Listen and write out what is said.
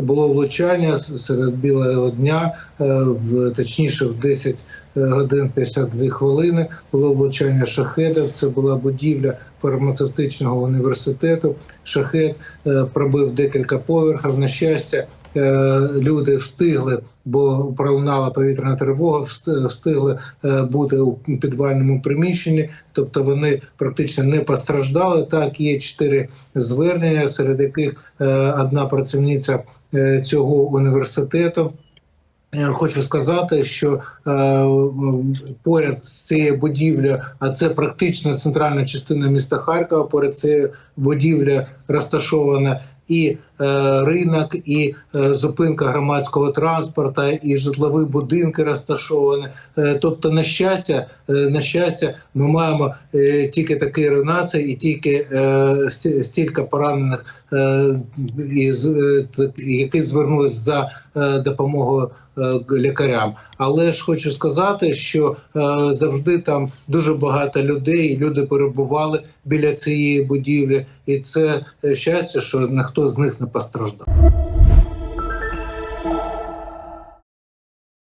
Було влучання серед білого дня, е, в точніше в 10 годин 52 хвилини. Було влучання шахедів. Це була будівля фармацевтичного університету. Шахет е, пробив декілька поверхів. На щастя, е, люди встигли, бо пролунала повітряна тривога. Встигли е, бути у підвальному приміщенні, тобто вони практично не постраждали. Так, є чотири звернення, серед яких е, одна працівниця е, цього університету. Я хочу сказати, що е, поряд з цією будівлею, а це практично центральна частина міста Харкова. Поряд цією будівлею розташована і е, ринок, і е, зупинка громадського транспорту, і житлові будинки розташовані. Е, тобто, на щастя, е, на щастя, ми маємо е, тільки такі руйнації і тільки е, стільки поранених, е, е, які звернулись за е, допомогою е, лікарям. Але ж хочу сказати, що е, завжди там дуже багато людей, люди перебували біля цієї будівлі, і це е, щастя, що ніхто з них не постраждав.